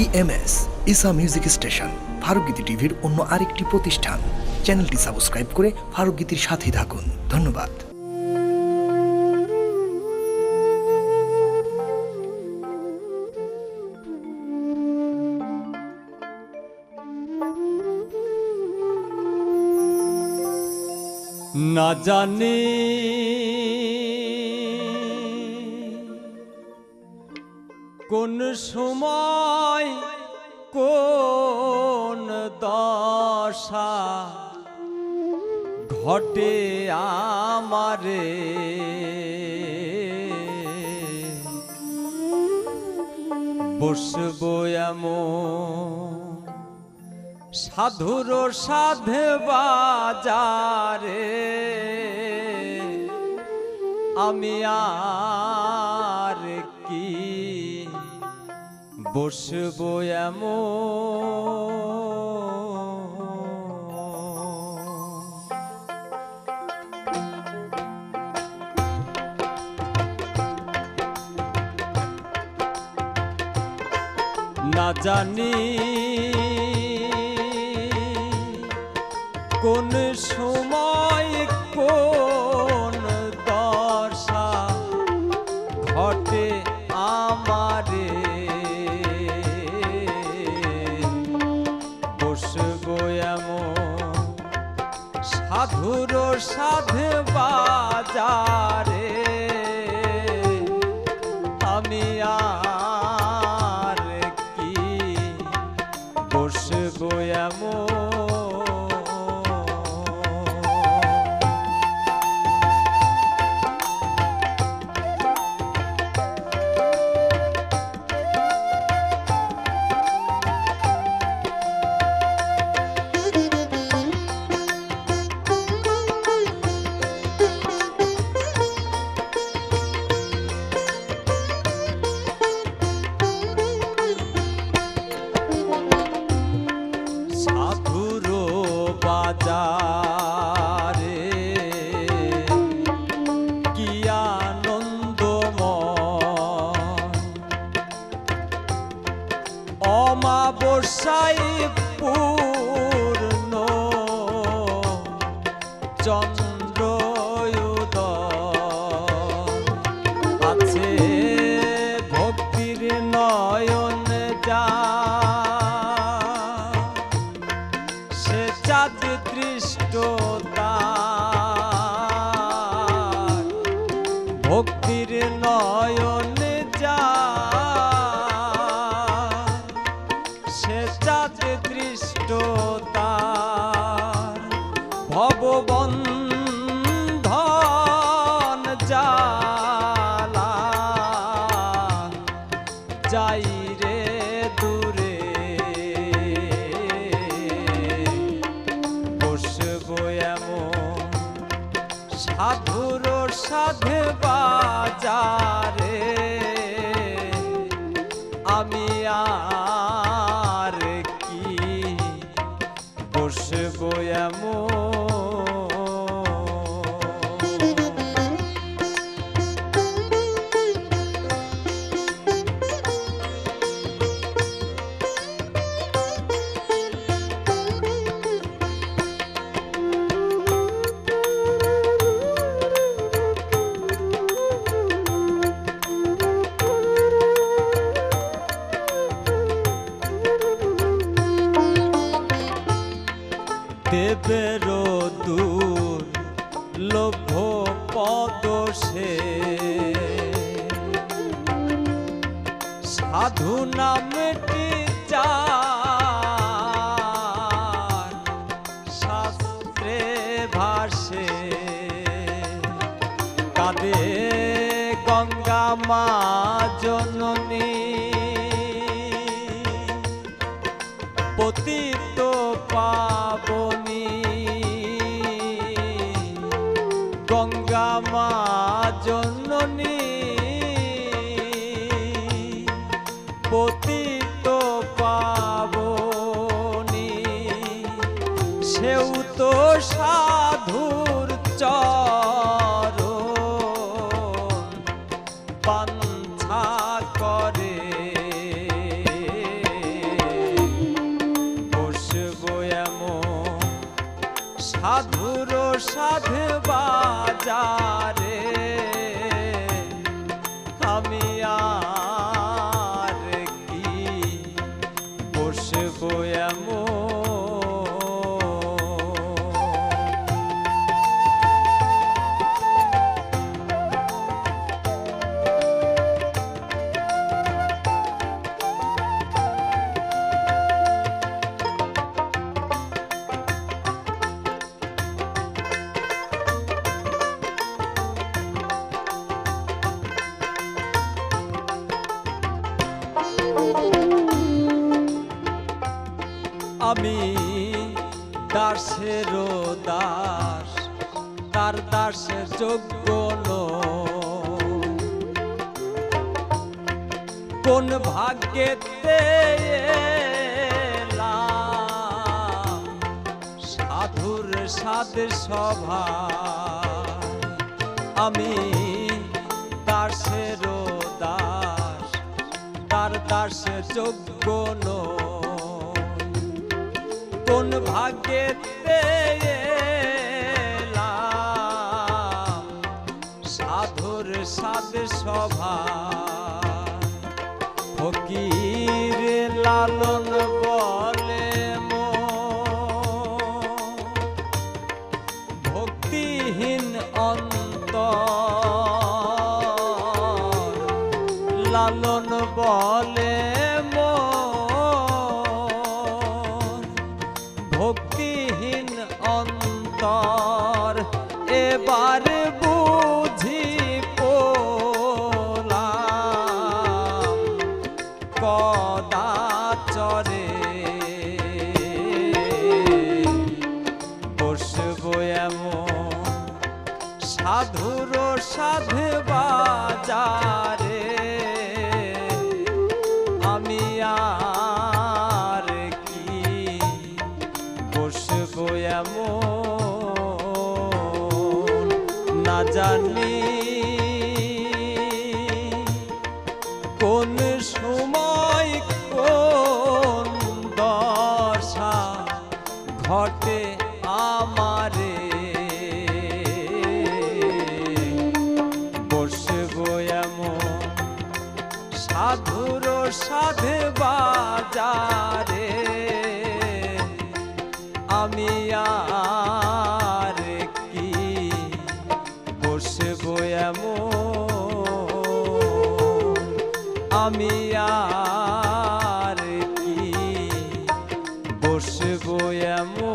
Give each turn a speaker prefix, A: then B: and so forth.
A: EMS ইসা music station ফারুকগীতি টিভির অন্য আরেকটি প্রতিষ্ঠান। চ্যানেলটি সাবস্ক্রাইব করে ফারুকগীতির সাথে থাকুন। ধন্যবাদ।
B: না জানি কোন সময় কোন দশা ঘটে আমারে? বসবো এমন সাধুর সাধে বাজারে আমি আর বসবো এমন। না জানি কোন সময় কোন সাধুর সাধে বাজারে। আমি আর কি বসবো এমন বাজারে সে চাঁদ দৃষ্টতা। ভক্তির নয়ন সাধুর সাধে বাজারে। আমি আর কি বসবো এমন দেবের দূর লোভ পদ সে। সাধু নামটি চার শাস্ত্রে ভাসে। কাঁদে গঙ্গা মা গঙ্গা মা জননী। পতিত পাবনি সেও তো সাধুর চর পান্থা করে। বসবো এমন সাধুর সাধবা die. আমি দাসেরও দাস তার দাসে যোগ্য। কোন ভাগ্যেতে সাধুর সাদ সভা আমি দাসেরও দাস তার দাসে যোগ্য নই। কোন এলাম সাধুর সাদ সভা। ফকির লালন বলে ভক্তিহীন অন্তর। লালন বলে সাধে এমন সাধুর সাধে বাজারে আমি আর কি বসবো এমন? আমি আর কি বসবো এমন?